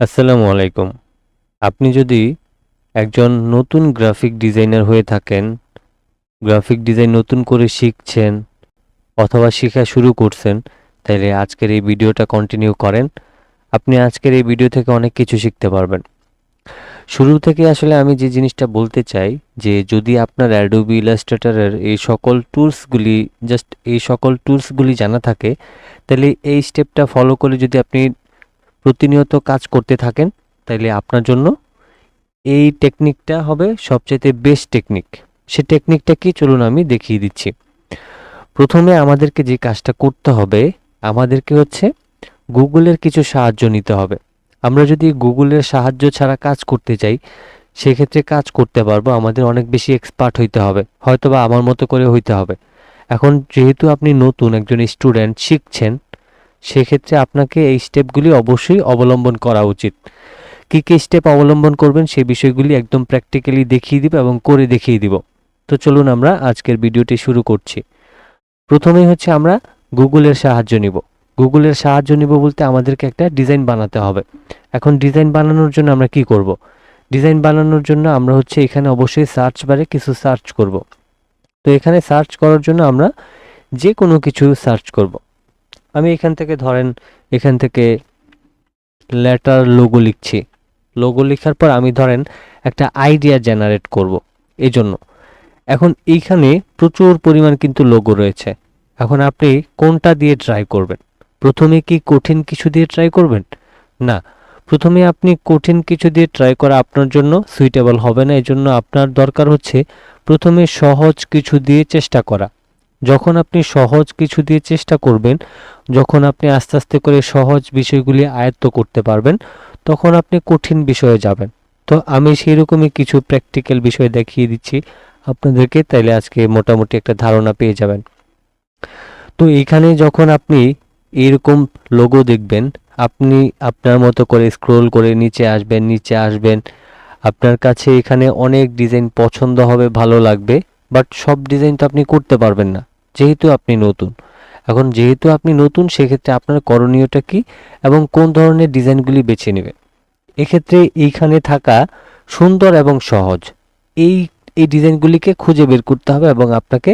আসসালামু আলাইকুম। আপনি যদি একজন নতুন গ্রাফিক ডিজাইনার হয়ে থাকেন গ্রাফিক ডিজাইন নতুন করে শিখছেন অথবা শেখা শুরু করছেন তাহলে আজকের এই ভিডিওটা কন্টিনিউ করেন। আপনি আজকের এই ভিডিও থেকে অনেক কিছু শিখতে পারবেন। শুরু থেকে আসলে আমি যে জিনিসটা বলতে চাই, যে যদি আপনার অ্যাডোবি ইলাস্ট্রেটরের এই সকল টুলসগুলি জাস্ট এই সকল টুলসগুলি জানা থাকে তাহলে এই স্টেপটা ফলো করে যদি আপনি প্রতিনিয়ত কাজ করতে থাকেন, তাইলে আপনার জন্য এই টেকনিকটা হবে সবচেয়ে বেস্ট টেকনিক। সে টেকনিকটা কি? চলুন আমি দেখিয়ে দিচ্ছি। প্রথমে আমাদেরকে যে কাজটা করতে হবে, আমাদেরকে হচ্ছে গুগলের কিছু সাহায্য নিতে হবে। আমরা যদি গুগলের সাহায্য ছাড়া কাজ করতে চাই, সেক্ষেত্রে কাজ করতে পারব, আমাদের অনেক বেশি এক্সপার্ট হইতে হবে হয়তো বা আমার মতো করে হইতে হবে। এখন যেহেতু আপনি নতুন একজন স্টুডেন্ট শিখছেন সেক্ষেত্রে আপনাকে এই স্টেপগুলি অবশ্যই অবলম্বন করা উচিত। কী কী স্টেপ অবলম্বন করবেন সেই বিষয়গুলি একদম প্র্যাকটিক্যালি দেখিয়ে দিব এবং করে দেখিয়ে দিব। তো চলুন আমরা আজকের ভিডিওটি শুরু করছি। প্রথমেই হচ্ছে আমরা গুগলের সাহায্য নিব। গুগলের সাহায্য নিব বলতে আমাদেরকে একটা ডিজাইন বানাতে হবে। এখন ডিজাইন বানানোর জন্য আমরা কি করব? ডিজাইন বানানোর জন্য আমরা হচ্ছে এখানে অবশ্যই সার্চ বারে কিছু সার্চ করব। তো এখানে সার্চ করার জন্য আমরা যে কোনো কিছু সার্চ করব। আমি এখান থেকে ধরেন, এখান থেকে লেটার লোগো লিখছি। লোগো লেখার পর আমি ধরেন একটা আইডিয়া জেনারেট করব এই জন্য এখন এইখানে প্রচুর পরিমাণ কিন্তু লোগো রয়েছে। এখন আপনি কোনটা দিয়ে ট্রাই করবেন? প্রথমে কি কঠিন কিছু দিয়ে ট্রাই করবেন? না। প্রথমে আপনি কঠিন কিছু দিয়ে ট্রাই করা আপনার জন্য সুইটেবল হবে না। এজন্য আপনার দরকার হচ্ছে প্রথমে সহজ কিছু দিয়ে চেষ্টা করা। যখন আপনি সহজ কিছু দিয়ে চেষ্টা করবেন, যখন আপনি আস্তে আস্তে করে সহজ বিষয়গুলি আয়ত্ত করতে পারবেন, তখন আপনি কঠিন বিষয়ে যাবেন। তো আমি সেই রকমই কিছু প্র্যাকটিক্যাল বিষয় দেখিয়ে দিচ্ছি। আপনাদেরকে তাইলে আজকে মোটামুটি একটা ধারণা পেয়ে যাবেন। তো এখানে যখন আপনি এরকম লোগো দেখবেন, আপনি আপনার মতো করে স্ক্রোল করে নিচে আসবেন নিচে আসবেন, আপনার কাছে এখানে অনেক ডিজাইন পছন্দ হবে, ভালো লাগবে। বাট সব ডিজাইন তো আপনি করতে পারবেন না, যেহেতু আপনি নতুন। এখন যেহেতু আপনি নতুন, সেক্ষেত্রে আপনার করণীয়টা কি এবং কোন ধরনের ডিজাইনগুলি বেছে নেবে এক্ষেত্রে এইখানে থাকা সুন্দর এবং সহজ। এই এই ডিজাইনগুলিকে খুঁজে বের করতে হবে এবং আপনাকে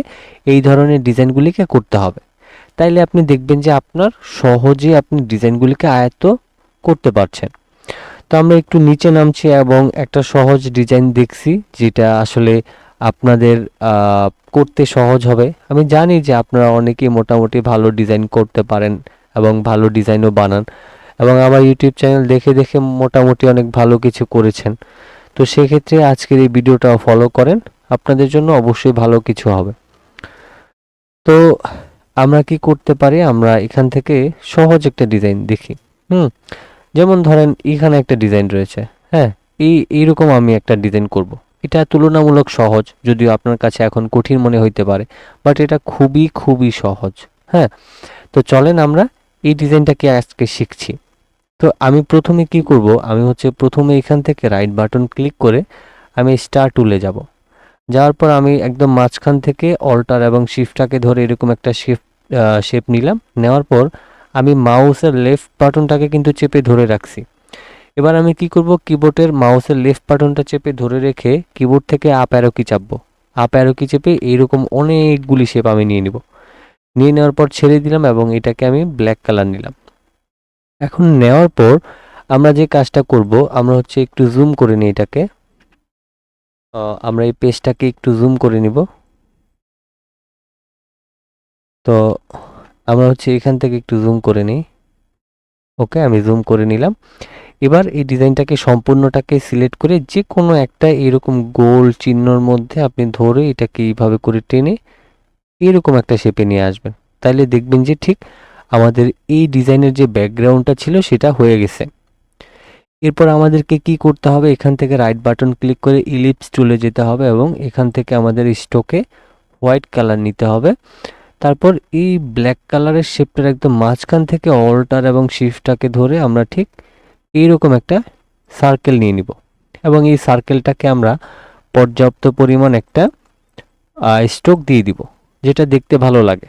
এই ধরনের ডিজাইনগুলিকে করতে হবে। তাইলে আপনি দেখবেন যে আপনার সহজে আপনি ডিজাইনগুলিকে আয়ত্ত করতে পারছেন। তো আমরা একটু নিচে নামছি এবং একটা সহজ ডিজাইন দেখছি, যেটা আসলে আপনাদের করতে সহজ হবে। আমি জানি যে আপনারা অনেকেই মোটামুটি ভালো ডিজাইন করতে পারেন এবং ভালো ডিজাইনও বানান এবং আমার ইউটিউব চ্যানেল দেখে দেখে মোটামুটি অনেক ভালো কিছু করেছেন। তো সেক্ষেত্রে আজকের এই ভিডিওটা ফলো করেন, আপনাদের জন্য অবশ্যই ভালো কিছু হবে। তো আমরা কি করতে পারি? আমরা এখান থেকে সহজ একটা ডিজাইন দেখি। হুম, যেমন ধরেন এখানে একটা ডিজাইন রয়েছে। হ্যাঁ এই, এইরকম আমি একটা ডিজাইন করব। এটা তুলনামূলক সহজ, যদিও আপনার কাছে এখন কঠিন মনে হইতে পারে বাট এটা খুবই খুবই সহজ হ্যাঁ? তো চলেন আমরা এই ডিজাইনটাকে আজকে শিখছি। তো আমি প্রথমে কি করব, আমি হচ্ছে প্রথমে এখান থেকে রাইট বাটন ক্লিক করে আমি স্টার টুলে যাব। যাওয়ার পর আমি একদম মাঝখান থেকে অল্টার এবং শিফটটাকে ধরে এরকম একটা শিফট শেপ নিলাম। নেওয়ার পর আমি মাউসের লেফট বাটনটাকে কিন্তু চেপে ধরে রাখছি। এবার আমি কি করব? কিবোর্ডের মাউসের লেফট বাটনটা চেপে ধরে রেখে কিবোর্ড থেকে আপ অ্যারো কি চাপবো। আপ অ্যারো কি চেপে এইরকম অনেকগুলি শেপ আমি নিয়ে নিব। নিয়ে নেওয়ার পর ছেড়ে দিলাম এবং এটাকে আমি ব্ল্যাক কালার নিলাম। এখন নেওয়ার পর আমরা যে কাজটা করব, আমরা হচ্ছে একটু জুম করে নিই এটাকে। আমরা এই পেজটাকে একটু জুম করে নিব। তো আমরা হচ্ছে এখান থেকে একটু জুম করে নিই। ওকে আমি জুম করে নিলাম। এবার এই ডিজাইনটাকে সম্পূর্ণটাকে সিলেক্ট করে যে কোনো একটা এরকম গোল চিহ্নর মধ্যে আপনি ধরে এটাকে এইভাবে করে টেনে এরকম একটা শেপে নিয়ে আসবেন। তাহলে দেখবেন যে ঠিক আমাদের এই ডিজাইনের যে ব্যাকগ্রাউন্ডটা ছিল সেটা হয়ে গেছে। এরপর আমাদেরকে কি করতে হবে? এখান থেকে রাইট বাটন ক্লিক করে ইলিপস টুলে যেতে হবে এবং এখান থেকে আমাদের স্টোকে হোয়াইট কালার নিতে হবে। তারপর এই ব্ল্যাক কালারের শেপটার একদম মাঝখান থেকে অল্টার এবং শিফটটাকে ধরে আমরা ঠিক এইরকম একটা সার্কেল নিয়ে নিব। এবং এই সার্কেলটাকে আমরা পর্যাপ্ত পরিমাণ একটা স্ট্রোক দিয়ে দিব, যেটা দেখতে ভালো লাগে।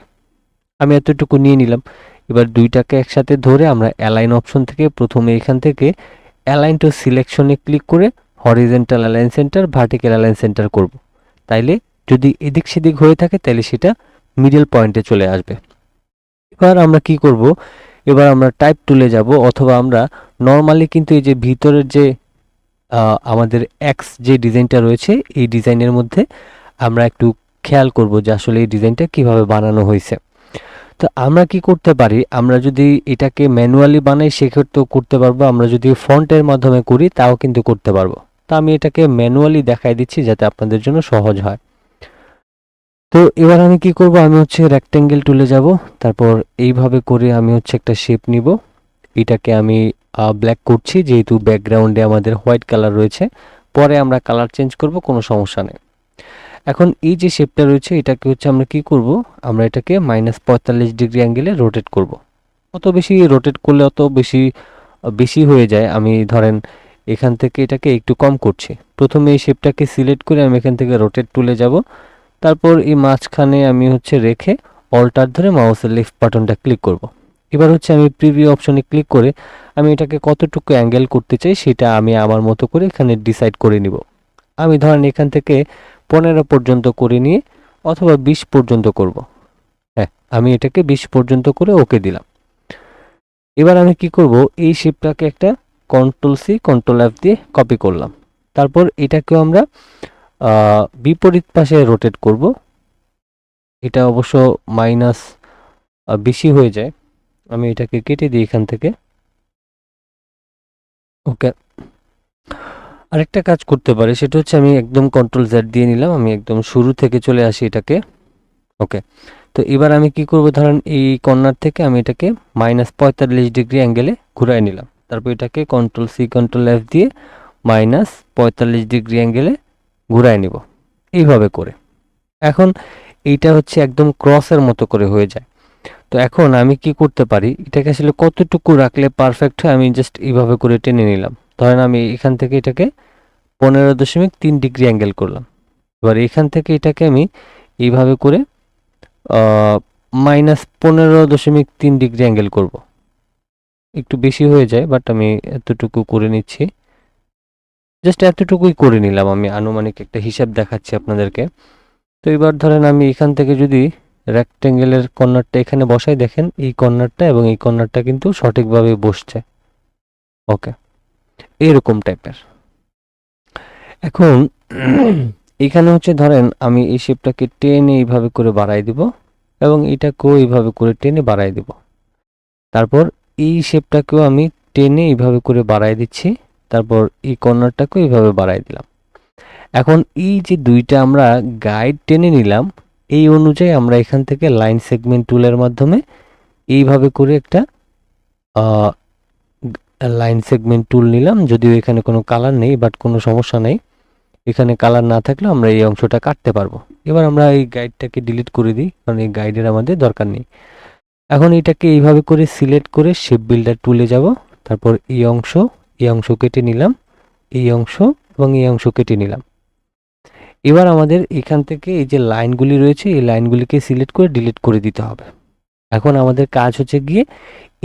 আমি এতটুকু নিয়ে নিলাম। এবার দুইটাকে একসাথে ধরে আমরা অ্যালাইন অপশন থেকে প্রথমে এখান থেকে অ্যালাইন টু সিলেকশনে ক্লিক করে horizontal align centre vertical align centre করব। তাইলে যদি এদিক সেদিক হয়ে থাকে তাহলে সেটা মিডল পয়েন্টে চলে আসবে। এবার আমরা কি করব? এবার আমরা টাইপ টুলে যাব, অথবা আমরা নর্মালি কিন্তু এই যে ভিতরের যে আমাদের এক্স যে ডিজাইনটা রয়েছে, এই ডিজাইনের মধ্যে আমরা একটু খেয়াল করব যে আসলে এই ডিজাইনটা কীভাবে বানানো হয়েছে। তো আমরা কি করতে পারি? আমরা যদি এটাকে ম্যানুয়ালি বানাই, সেক্ষেত্রেও করতে পারব। আমরা যদি ফন্টের মাধ্যমে করি, তাও কিন্তু করতে পারব। তো আমি এটাকে ম্যানুয়ালি দেখাই দিচ্ছি যাতে আপনাদের জন্য সহজ হয়। তো এবার আমি কি করব? আমি হচ্ছে রেক্টেঙ্গেল টুলে যাব। তারপর এইভাবে করে আমি হচ্ছে একটা শেপ নিব। এটাকে আমি ব্ল্যাক করছি, যেহেতু ব্যাকগ্রাউন্ডে আমাদের হোয়াইট কালার রয়েছে। পরে আমরা কালার চেঞ্জ করব, কোনো সমস্যা নেই। এখন এই যে শেপটা রয়েছে, এটাকে হচ্ছে আমরা কি করব? আমরা এটাকে মাইনাস পঁয়তাল্লিশ ডিগ্রি অ্যাঙ্গেলে রোটেট করব। অত বেশি রোটেট করলে অত বেশি বেশি হয়ে যায়। আমি ধরেন এখান থেকে এটাকে একটু কম করছি। প্রথমে এই শেপটাকে সিলেক্ট করে আমি এখান থেকে রোটেট তুলে যাব। তারপর এই মাঝখানে আমি হচ্ছে রেখে অল্টার ধরে মাউসের লেফট বাটনটা ক্লিক করব। এবার হচ্ছে আমি প্রিভিউ অপশনে ক্লিক করে আমি এটাকে কতটুকু অ্যাঙ্গেল করতে চাই সেটা আমি আমার মতো করে এখানে ডিসাইড করে নিব। আমি ধরেন এখান থেকে পনেরো পর্যন্ত করে নিয়ে অথবা বিশ পর্যন্ত করব। হ্যাঁ আমি এটাকে বিশ পর্যন্ত করে ওকে দিলাম। এবার আমি কি করব? এই শেপটাকে একটা কন্ট্রোল সি কন্ট্রোল এফ দিয়ে কপি করলাম। তারপর এটাকেও আমরা বিপরীত পাশে রোটেট করব। এটা অবশ্য মাইনাস বেশি হয়ে যায়। আমি এটাকে কেটে দিই এখান থেকে। ওকে আরেকটা কাজ করতে পারি, সেটা হচ্ছে আমি একদম কন্ট্রোল জেড দিয়ে নিলাম। আমি একদম শুরু থেকে চলে আসি এটাকে। ওকে তো এবার আমি কি করব? ধরেন এই কর্নার থেকে আমি এটাকে মাইনাস পঁয়তাল্লিশ ডিগ্রি অ্যাঙ্গেলে ঘুরাই নিলাম। তারপর এটাকে কন্ট্রোল সি কন্ট্রোল এফ দিয়ে মাইনাস পঁয়তাল্লিশ ডিগ্রি অ্যাঙ্গেলে ঘুরাই নিব। এইভাবে করে। এখন এইটা হচ্ছে একদম ক্রসের মতো করে হয়ে যায়। তো এখন আমি কি করতে পারি? এটাকে আসলে কতটুকু রাখলে পারফেক্ট হয়? আমি জাস্ট এইভাবে করে টেনে নিলাম। ধরেন আমি এখান থেকে এটাকে পনেরো দশমিক তিন ডিগ্রি অ্যাঙ্গেল করলাম। এবার এখান থেকে এটাকে আমি এইভাবে করে মাইনাস পনেরো দশমিক তিন ডিগ্রি অ্যাঙ্গেল করব। একটু বেশি হয়ে যায় বাট আমি এতটুকু করে নিচ্ছি। জাস্ট এতটুকুই করে নিলাম, আমি আনুমানিক একটা হিসাব দেখাচ্ছি আপনাদেরকে। তো এবার ধরেন আমি এখান থেকে যদি রেক্টেঙ্গেলের কর্নারটা এখানে বসাই, দেখেন এই কর্নারটা এবং এই কর্নারটা কিন্তু সঠিকভাবে বসছে। ওকে এরকম টাইপের এখন এখানে হচ্ছে ধরেন আমি এই শেপটাকে টেনে এইভাবে করে বাড়াই দিব এবং এটাকেও এইভাবে করে টেনে বাড়াই দিব। তারপর এই শেপটাকেও আমি টেনে এইভাবে করে বাড়াই দিচ্ছি। তারপর এই কর্নারটাকেও এইভাবে বাড়াই দিলাম। এখন এই যে দুইটা আমরা গাইড টেনে নিলাম, এই অনুযায়ী আমরা এখান থেকে লাইন সেগমেন্ট টুলের মাধ্যমে এইভাবে করে একটা লাইন সেগমেন্ট টুল নিলাম। যদিও এখানে কোনো কালার নেই বাট কোনো সমস্যা নেই। এখানে কালার না থাকলে আমরা এই অংশটা কাটতে পারব। এবার আমরা এই গাইডটাকে ডিলিট করে দিই, কারণ এই গাইডের আমাদের দরকার নেই। এখন এটাকে এইভাবে করে সিলেক্ট করে শেপ বিল্ডার টুলে যাব। তারপর এই অংশ এই অংশ কেটে নিলাম, এই অংশ এবং এই অংশ কেটে নিলাম। এবার আমাদের এখান থেকে এই যে লাইনগুলি রয়েছে, এই লাইনগুলিকে সিলেক্ট করে ডিলিট করে দিতে হবে। এখন আমাদের কাজ হচ্ছে গিয়ে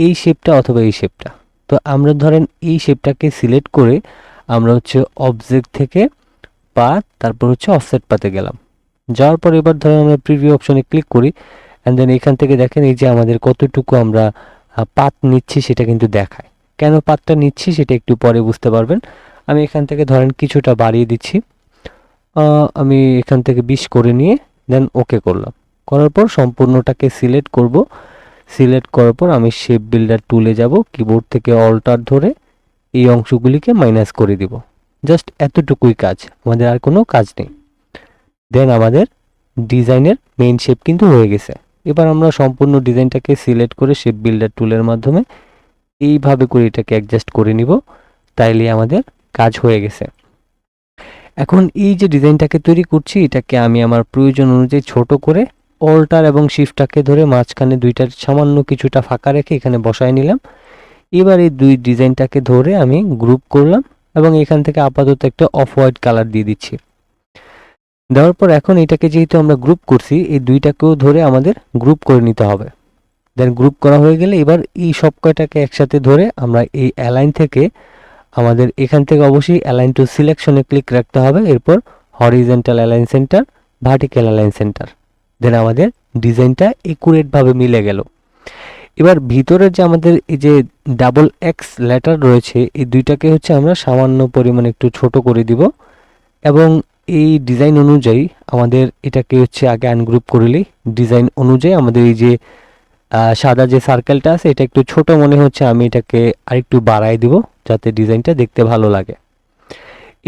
এই শেপটা অথবা এই শেপটা। তো আমরা ধরেন এই শেপটাকে সিলেক্ট করে আমরা হচ্ছে অবজেক্ট থেকে পাথ তারপর হচ্ছে অফসেট পাতে গেলাম। যাওয়ার পর এবার ধরেন আমরা প্রিভিউ অপশনে ক্লিক করি অ্যান্ড দেন এখান থেকে দেখেন এই যে আমাদের কতটুকু আমরা পাত নিচ্ছি সেটা কিন্তু দেখায়। কেন পাতটা নিচ্ছি সেটা একটু পরে বুঝতে পারবেন। আমি এখান থেকে ধরেন কিছুটা বাড়িয়ে দিচ্ছি। আমি এখান থেকে বিশ করে নিয়ে দেন ওকে করলাম। করার পর সম্পূর্ণটাকে সিলেক্ট করব। সিলেক্ট করার পর আমি শেপ বিল্ডার টুলে যাব কিবোর্ড থেকে অল্টার ধরে এই অংশগুলিকে মাইনাস করে দিব। জাস্ট এতটুকুই কাজ, আমাদের আর কোনো কাজ নেই। দেন আমাদের ডিজাইনের মেইন শেপ কিন্তু হয়ে গেছে। এবার আমরা সম্পূর্ণ ডিজাইনটাকে সিলেক্ট করে শেপ বিল্ডার টুলের মাধ্যমে এইভাবে করে এটাকে অ্যাডজাস্ট করে নিব, তাইলে আমাদের কাজ হয়ে গেছে। এখন এই যে ডিজাইনটাকে তৈরি করছি, এটাকে আমি আমার প্রয়োজন অনুযায়ী ছোট করে অল্টার এবং শিফটটাকে ধরে মাঝখানে দুইটার সামান্য কিছুটা ফাঁকা রেখে এখানে বসায় নিলাম। এবার এই দুই ডিজাইনটাকে ধরে আমি গ্রুপ করলাম এবং এখান থেকে আপাতত একটা অফ হোয়াইট কালার দিয়ে দিচ্ছি। দেওয়ার পর এখন এটাকে যেহেতু আমরা গ্রুপ করছি, এই দুইটাকেও ধরে আমাদের গ্রুপ করে নিতে হবে। দেন গ্রুপ করা হয়ে গেলে এবার এই সব কয়টাকে একসাথে ধরে আমরা এই অ্যালাইন থেকে আমাদের এখান থেকে অবশ্যই অ্যালাইন টু সিলেকশনে ক্লিক রাখতে হবে। এরপর horizontal align centre vertical align centre then আমাদের ডিজাইনটা একুরেটভাবে মিলে গেল। এবার ভিতরে যে আমাদের এই যে ডাবল এক্স লেটার রয়েছে, এই দুইটাকে হচ্ছে আমরা সামান্য পরিমাণে একটু ছোট করে দিব। এবং এই ডিজাইন অনুযায়ী আমাদের এটাকে হচ্ছে আগে আনগ্রুপ করলেই ডিজাইন অনুযায়ী আমাদের এই যে সাদা যে সার্কেলটা আছে, এটা একটু ছোট মনে হচ্ছে, আমি এটাকে আরেকটু বাড়াই দিব, যাতে ডিজাইনটা দেখতে ভালো লাগে।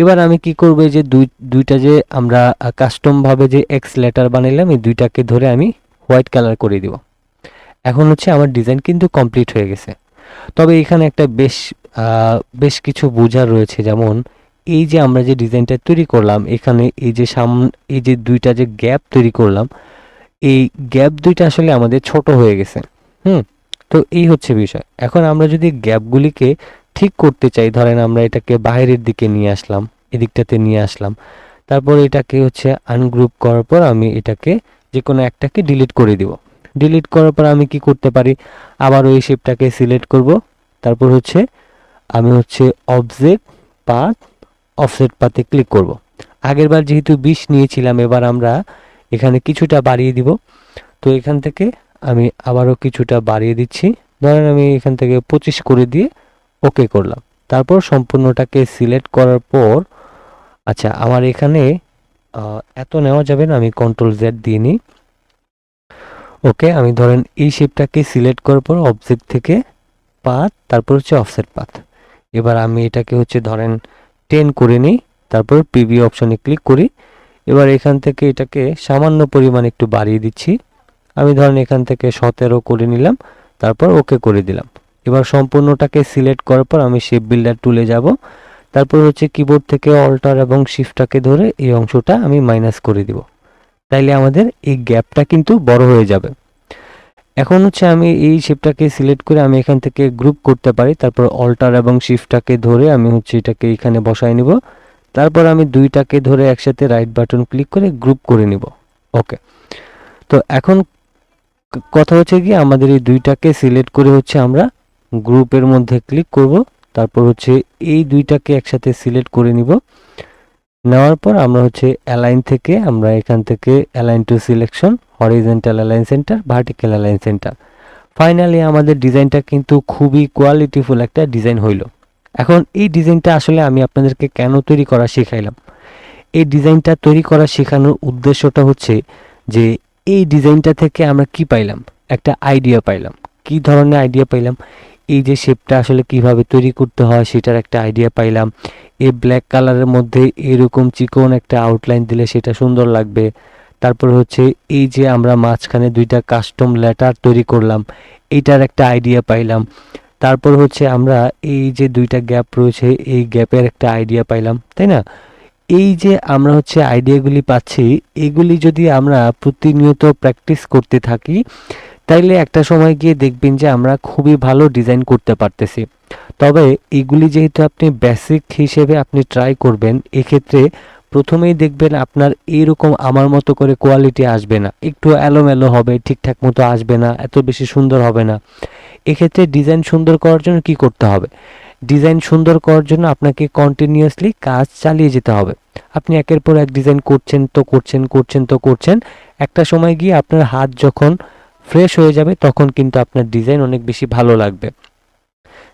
এবার আমি কি করব যে দুই, দুইটা যে আমরা কাস্টম ভাবে যে এক্স লেটার বানাইলাম, এই দুইটাকে ধরে আমি হোয়াইট কালার করে দিব। এখন হচ্ছে আমার ডিজাইন কিন্তু কমপ্লিট হয়ে গেছে। তবে এখানে একটা বেশ বেশ কিছু বোঝার রয়েছে। যেমন, এই যে আমরা যে ডিজাইনটা তৈরি করলাম, এখানে এই যে সাম, এই যে দুইটা যে গ্যাপ তৈরি করলাম এই গ্যাপ দুইটা আসলে আমাদের ছোট হয়ে গেছে। হুম? তো এই হচ্ছে বিষয়। এখন আমরা যদি গ্যাপগুলিকে ঠিক করতে চাই, ধরেন আমরা এটাকে বাইরের দিকে নিয়ে আসলাম, এদিকটাতে নিয়ে আসলাম। তারপর এটাকে হচ্ছে আনগ্রুপ করার পর আমি এটাকে যে কোনো একটাকে ডিলিট করে দিব। ডিলিট করার পর আমি কি করতে পারি? আবার ওই শেপটাকে সিলেক্ট করব। তারপর হচ্ছে আমি হচ্ছে অবজেক্ট পাথ অফসেট পাতে ক্লিক করব। আগেরবার যেহেতু বিশ নিয়েছিলাম, এবার আমরা এখানে কিছুটা বাড়িয়ে দিব। তো এখান থেকে আমি আবারও কিছুটা বাড়িয়ে দিচ্ছি। ধরেন আমি এখান থেকে পঁচিশ করে দিয়ে ওকে করলাম। তারপর সম্পূর্ণটাকে সিলেক্ট করার পর আচ্ছা আমার এখানে এত নেওয়া যাবে না, আমি কন্ট্রোল জেড দিয়ে নিই। ওকে আমি ধরেন এই শেপটাকে সিলেক্ট করার পর অবজেক্ট থেকে পাথ তারপর হচ্ছে অফসেট পাথ এবার আমি এটাকে হচ্ছে ধরেন টেন করে নিই, তারপর পিবি অপশনে ক্লিক করি। এবার এখান থেকে এটাকে সামান্য পরিমাণ একটু বাড়িয়ে দিচ্ছি। আমি ধরেন এখান থেকে সতেরো করে নিলাম, তারপর ওকে করে দিলাম। এবার সম্পূর্ণটাকে সিলেক্ট করার পর আমি শেপ বিল্ডার টুলে যাব। তারপর হচ্ছে কিবোর্ড থেকে অল্টার এবং শিফটটাকে ধরে এই অংশটা আমি মাইনাস করে দিব। তাইলে আমাদের এই গ্যাপটা কিন্তু বড় হয়ে যাবে। এখন হচ্ছে আমি এই শেপটাকে সিলেক্ট করে আমি এখান থেকে গ্রুপ করতে পারি। তারপর অল্টার এবং শিফটটাকে ধরে আমি হচ্ছে এটাকে এখানে বসায় নিব। তারপর আমি দুইটাকে ধরে একসাথে রাইট বাটন ক্লিক করে গ্রুপ করে নিব। ওকে তো এখন কথা হচ্ছে কি, আমাদের এই দুইটাকে সিলেক্ট করে হচ্ছে আমরা গ্রুপের মধ্যে ক্লিক করব। তারপর হচ্ছে এই দুইটাকে একসাথে সিলেক্ট করে নিব। নেওয়ার পর আমরা হচ্ছে অ্যালাইন থেকে আমরা এখান থেকে align to selection horizontal align centre vertical align centre finally আমাদের ডিজাইনটা কিন্তু খুবই কোয়ালিটিফুল একটা ডিজাইন হইল। এখন এই ডিজাইনটা আসলে আমি আপনাদেরকে কেন তৈরি করা শেখাইলাম? এই ডিজাইনটা তৈরি করা শেখানোর উদ্দেশ্যটা হচ্ছে যে এই ডিজাইনটা থেকে আমরা কি পাইলাম? একটা আইডিয়া পাইলাম। কি ধরনের আইডিয়া পাইলাম? এই যে শেপটা আসলে কীভাবে তৈরি করতে হয় সেটার একটা আইডিয়া পাইলাম। এই ব্ল্যাক কালারের মধ্যে এরকম চিকন একটা আউটলাইন দিলে সেটা সুন্দর লাগবে। তারপর হচ্ছে এই যে আমরা মাঝখানে দুইটা কাস্টম লেটার তৈরি করলাম। এটার একটা আইডিয়া পাইলাম। তারপর হচ্ছে আমরা এই যে দুইটা গ্যাপ রয়েছে, এই গ্যাপের একটা আইডিয়া পাইলাম, তাই না? এই যে আমরা হচ্ছে আইডিয়াগুলি পাচ্ছি, এগুলি যদি আমরা প্রতিনিয়ত প্র্যাকটিস করতে থাকি, তাইলে একটা সময় গিয়ে দেখবেন যে আমরা খুবই ভালো ডিজাইন করতে পারতেছি। তবে এগুলি যেহেতু আপনি বেসিক হিসেবে আপনি ট্রাই করবেন, এক্ষেত্রে প্রথমেই দেখবেন আপনার এইরকম আমার মতো করে কোয়ালিটি আসবে না। একটু এলোমেলো হবে, ঠিকঠাক মতো আসবে না, এত বেশি সুন্দর হবে না। এক্ষেত্রে ডিজাইন সুন্দর করার জন্য কি করতে হবে? ডিজাইন সুন্দর করার জন্য আপনাকে কন্টিনিউয়াসলি কাজ চালিয়ে যেতে হবে। আপনি একের পর এক ডিজাইন করছেন তো করছেন করছেন তো করছেন। একটা সময় গিয়ে আপনার হাত যখন ফ্রেশ হয়ে যাবে, তখন কিন্তু আপনার ডিজাইন অনেক বেশি ভালো লাগবে।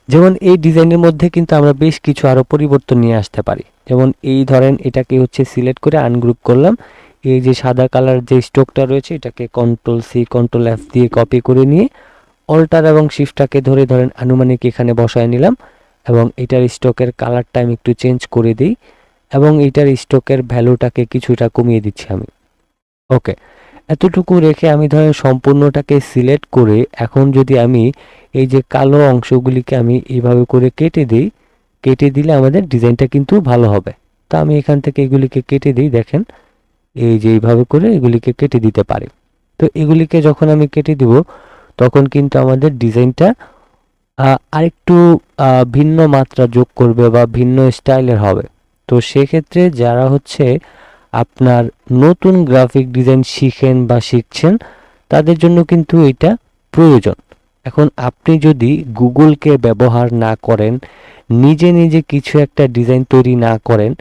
যেমন এই ডিজাইনের মধ্যে কিন্তু আমরা বেশ কিছু আরও পরিবর্তন নিয়ে আসতে পারি। যেমন এই ধরেন এটাকে হচ্ছে সিলেক্ট করে আনগ্রুপ করলাম। এই যে সাদা কালার যে স্টোকটা রয়েছে, এটাকে কন্ট্রোল সি কন্ট্রোল এফ দিয়ে কপি করে নিয়ে অল্টার এবং শিফটটাকে ধরে ধরেন আনুমানিক এখানে বসায় নিলাম এবং এটার স্টকের কালারটা আমি একটু চেঞ্জ করে দিই এবং এইটার স্টকের ভ্যালুটাকে কিছুটা কমিয়ে দিচ্ছি আমি। ওকে, এতটুকু রেখে আমি ধরেন সম্পূর্ণটাকে সিলেক্ট করে এখন যদি আমি এই যে কালো অংশগুলিকে আমি এইভাবে করে কেটে দিই, কেটে দিলে আমাদের ডিজাইনটা কিন্তু ভালো হবে। তো আমি এখান থেকে এগুলিকে কেটে দিই, দেখেন, এই যে এইভাবে করে এগুলিকে কেটে দিতে পারি। তো এগুলিকে যখন আমি কেটে দিব তখন কিন্তু আমাদের ডিজাইনটা আরেকটু ভিন্ন মাত্রা যোগ করবে বা ভিন্ন স্টাইলের হবে। তো সেক্ষেত্রে যারা হচ্ছে আপনার নতুন গ্রাফিক ডিজাইন শিখেন বা শিখছেন, তাদের জন্য কিন্তু এটা প্রয়োজন। এখন আপনি যদি গুগলকে ব্যবহার না করেন, নিজে নিজে কিছু একটা ডিজাইন তৈরি না করেন,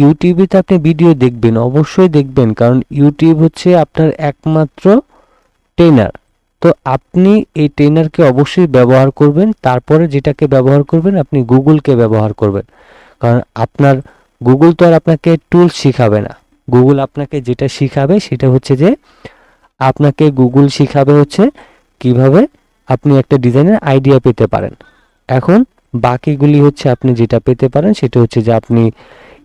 ইউটিউবে তো আপনি ভিডিও দেখবেন, অবশ্যই দেখবেন। কারণ ইউটিউব হচ্ছে আপনার একমাত্র ট্রেনার তো আপনি এই ট্রেনারকে অবশ্যই ব্যবহার করবেন। তারপরে যেটাকে ব্যবহার করবেন, আপনি গুগলকে ব্যবহার করবেন। কারণ আপনার গুগল তো আর আপনাকে টুল শিখাবে না। গুগল আপনাকে যেটা শিখাবে সেটা হচ্ছে যে, আপনাকে গুগল শিখাবে হচ্ছে কীভাবে আপনি একটা ডিজাইনের আইডিয়া পেতে পারেন। এখন বাকিগুলি হচ্ছে আপনি যেটা পেতে পারেন সেটা হচ্ছে যে আপনি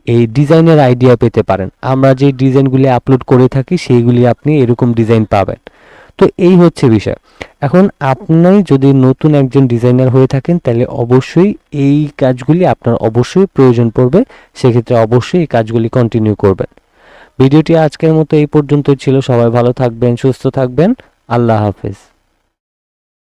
এই ডিজাইনের আইডিয়া পেতে পারেন। আমরা যে ডিজাইনগুলি আপলোড করে থাকি, সেইগুলি আপনি এরকম ডিজাইন পাবেন। তো এই হচ্ছে বিষয়। এখন আপনি যদি নতুন একজন ডিজাইনার হয়ে থাকেন, তাহলে অবশ্যই এই কাজগুলি আপনার অবশ্যই প্রয়োজন পড়বে। সেক্ষেত্রে অবশ্যই এই কাজগুলি কন্টিনিউ করবেন। ভিডিওটি আজকের মতো এই পর্যন্ত ছিল। সবাই ভালো থাকবেন, সুস্থ থাকবেন। আল্লাহ হাফেজ।